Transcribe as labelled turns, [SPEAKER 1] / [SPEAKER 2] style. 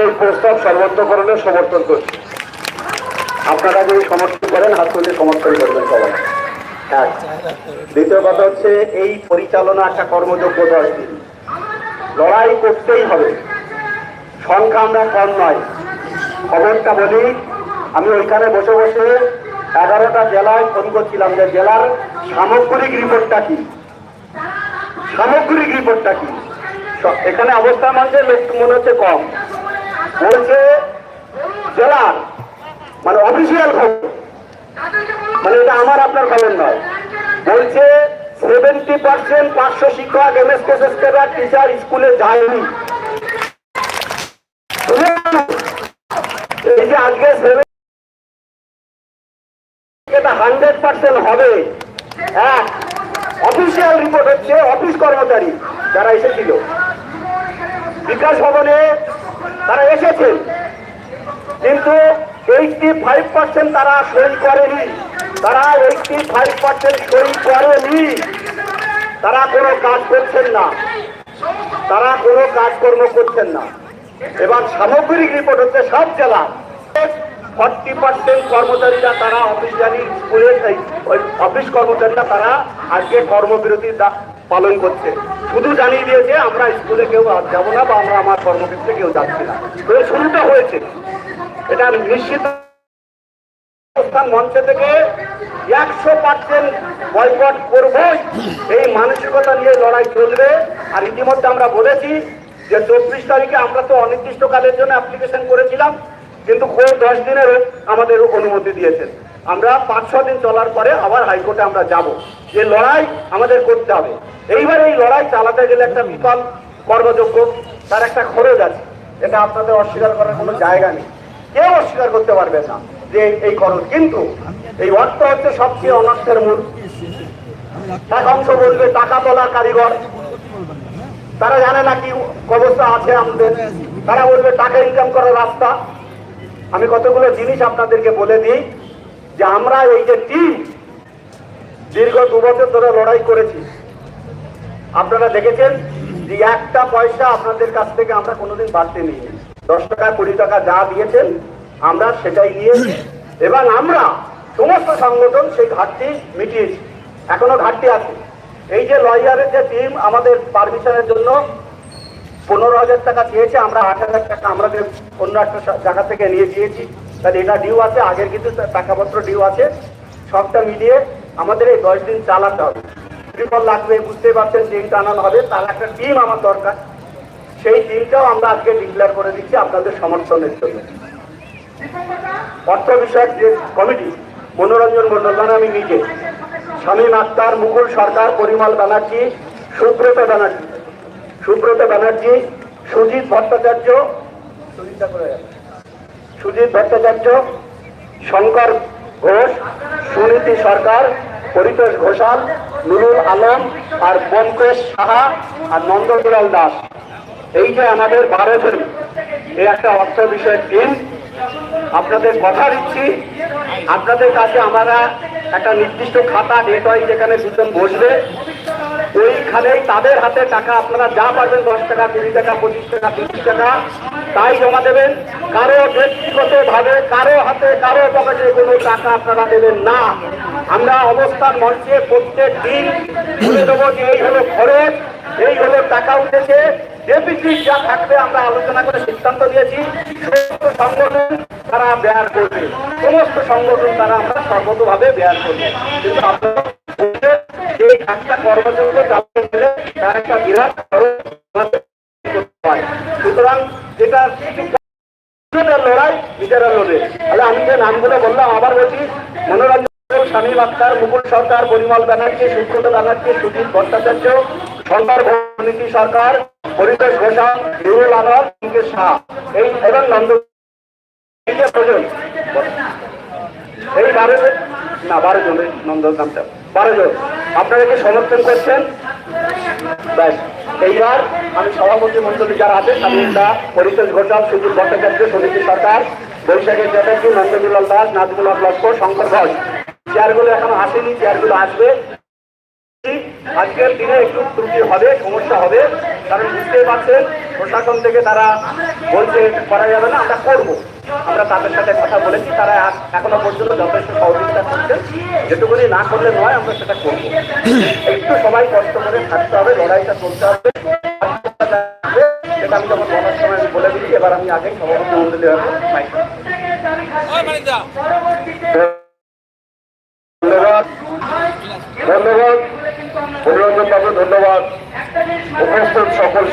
[SPEAKER 1] এই প্রস্তাব সর্বত্রকরণের সমর্থন করছি। আপনারা যদি সমর্থন করেন, হাত তুলে সমর্থন করবেন সবাই। হ্যাঁ। দ্বিতীয় কথা হচ্ছে, এই পরিচালনা একটা কর্মযোগ্য দশ দিন লড়াই করতেই হবে। সংখ্যা আমরা কম নয়। খবরটা বলি, আমি ওইখানে বসে বসে এগারোটা জেলায় ফোন করছিলাম যে, জেলার সামগ্রিক রিপোর্টটা কি? সামগ্রিক রিপোর্টটা কি? এখানে অবস্থা লোক মনে হচ্ছে কম। বলছে জেলার মানে অফিসিয়াল খবর। মানে এটা আমার, আপনার খবর নয়। বলছে সেভেন্টি পার্সেন্ট পাঁচশো শিক্ষক এম এস এমএসকেএস টিচার স্কুলে যায়নি। এটা হান্ড্রেড পার্সেন্ট হবে। অফিসিয়াল রিপোর্ট হচ্ছে অফিস কর্মচারী যারা এসেছিল। বিকাশ ভবনে তারা এসেছে। কিন্তু এইটটি ফাইভ পার্সেন্ট তারা সই করেনি। তারা এইটটি ফাইভ পার্সেন্ট সই করেনি। তারা কোনো কাজ করছেন না। তারা কোনো কাজকর্ম করছেন না। এবং সামগ্রিক রিপোর্ট হচ্ছে সব জেলা। ফর্টি পার্সেন্ট কর্মচারীরা তারা অফিসিয়ালি স্কুলের এই, ওই অফিস কর্মচারীরা তারা আজকে কর্মবিরতি পালন করছে। শুধু জানিয়ে দিয়েছে, আমরা স্কুলে কেউ আর যাব না বা আমরা আমার কর্মক্ষেত্রে কেউ যাচ্ছি না। তো এই শুরুটা হয়েছে। এটা নিশ্চিত মঞ্চ থেকে একশো পার্সেন্ট বয়কট করবই এই মানসিকতা নিয়ে লড়াই চলবে। আর ইতিমধ্যে আমরা বলেছি যে চব্বিশ তারিখে আমরা তো অনির্দিষ্টকালের জন্য অ্যাপ্লিকেশন করেছিলাম, কিন্তু কোর্ট দশ দিনের আমাদের অনুমতি দিয়েছেন। আমরা পাঁচ ছ দিন চলার পরে আবার হাইকোর্টে আমরা যাব। যে লড়াই আমাদের করতে হবে। এইবার এই লড়াই চালাতে গেলে একটা বিকল কর্মযোগ্য, তার একটা খরচ আছে। এটা আপনাদের অস্বীকার করার কোনো জায়গা নেই। কেউ অস্বীকার করতে পারবে না যে এই খরচ। কিন্তু এই অর্থ হচ্ছে সবচেয়ে অনর্থের মূল। এক অংশ বলবে টাকা তোলা কারিগর। তারা জানে না কি অবস্থা আছে আমাদের। তারা বলবে টাকা ইনকাম করার রাস্তা। আমি কতগুলো জিনিস আপনাদেরকে বলে দিই যে আমরা এই যে টিম দীর্ঘ দু বছর ধরে লড়াই করেছি আপনারা দেখেছেন যে একটা পয়সা আপনাদের কাছ থেকে আমরা কোনোদিন বাড়তে নিই দশ টাকা, কুড়ি টাকা যা দিয়েছেন, আমরা সেটাই নিয়েছি এবং আমরা সমস্ত সংগঠন সেই ঘাটতি মিটিয়েছি। এখনও ঘাটতি আছে। এই যে লয়ারের যে টিম আমাদের পারমিশনের জন্য পনেরো হাজার টাকা দিয়েছে, আমরা আট হাজার টাকা আমাদের অন্য একটা জায়গা থেকে নিয়ে দিয়েছি। তাহলে এটা ডিউ আছে, আগের কিছু টাকাপত্র ডিউ আছে। সবটা মিলিয়ে আমাদের এই দশ দিন চালাতে হবে। ট্রিপল লাগবে বুঝতে পারছেন টিম টানানো হবে, তার একটা টিম আমার দরকার। সেই টিমটাও আমরা আজকে ডিক্লেয়ার করে দিচ্ছি আপনাদের সমর্থনের জন্য। অর্থ বিষয়ক যে কমিটি মনোরঞ্জন মন্ডল মানে আমি নিজে। শামীম আক্তার মুকুল সরকার, পরিমল ব্যানার্জি, সুব্রত ব্যানার্জি। সুব্রত ব্যানার্জি, সুজিত ভট্টাচার্য। সুজিত ভট্টাচার্য, শঙ্কর ঘোষ, সুনীতি সরকার পরিতোষ ঘোষাল, নুরুল আলম আর বঙ্কেশ সাহা আর নন্দদুলাল দাস। এই যে আমাদের জন এই একটা অর্থ বিষয়ক টিম আপনাদের কথা দিচ্ছি। আপনাদের কাছে আমরা একটা নির্দিষ্ট খাতা ডেট হয় যেখানে দুজন বসবে ওইখানেই তাদের হাতে টাকা, আপনারা যা পারবেন দশ টাকা, কুড়ি টাকা, পঁচিশ টাকা, তিরিশ টাকা, তাই জমা দেবেন। কারও ব্যক্তিগত ভাবে, কারও হাতে, কারও পকেটে কোনো টাকা আপনারা দেবেন না। আমরা অবস্থান মঞ্চে প্রত্যেক দিন বলে দেবো যে এই হলো খরচ, এই হলো টাকা উঠেছে। ডেফিসিট যা থাকবে আমরা আলোচনা করে সিদ্ধান্ত দিয়েছি সমস্ত সংগঠন তারা বেয়ার করবে। সমস্ত সংগঠন তারা আমরা সর্বতভাবে বেয়ার করবে। কিন্তু আপনারা এই একটা কর্মযোগ্য চালাতে গেলে তার একটা বিরাট হয়। সুতরাং নিজেদের লড়াই নিজেরা লড়ে তাহলে আমি যে নামগুলো বললাম, আবার বলছি, মনোরঞ্জন স্বামী আক্তার মুকুল সরকার, পরিমল ব্যানার্জি, সুব্রত ব্যানার্জি, সুজিত ভট্টাচার্য শঙ্কর নীতি সরকার পরিতোষ ঘোষাল নুরুল আনন্দ মুকেশ শাহ। এই এবং নন্দ এই বারো জন। না, বারো জন, এই নন্দন নামটা বারো জন। আপনারা কি সমর্থন করছেন। ব্যাস, এইবার আমি সভাপতি মন্ডলী যারা আছে স্বাধীনতা পরিতোষ ঘোষাল সুজিত ভট্টাচার্য সমিতি সরকার, বৈশাখী চ্যাটার্জি নন্দদুলাল দাস নাজমুল্লাহ লস্কর, শঙ্কর ঘোষ। চেয়ারগুলো এখনও আসেনি, চেয়ারগুলো আসবে। আজকের দিনে একটু ত্রুটি হবে, সমস্যা হবে, কারণ বুঝতেই পারছেন, প্রশাসন থেকে তারা বলছে করা যাবে না, আমরা করব। আমরা তাদের সাথে কথা বলেছি তারা এখ- এখনও পর্যন্ত যথেষ্ট সহযোগিতা করছে। যেটুকুনি না করলে নয় আমরা সেটা করব। একটু সবাই কষ্ট করে থাকতে হবে লড়াইটা চলতে হবে। সেটা আমি যখন বলার সময় আমি বলে দিচ্ছি এবার আমি আগে সভাপতি মন্ডলী ধন্যবাদ। ধন্যবাদ। বাবু ধন্যবাদ। উপস্থিত সকল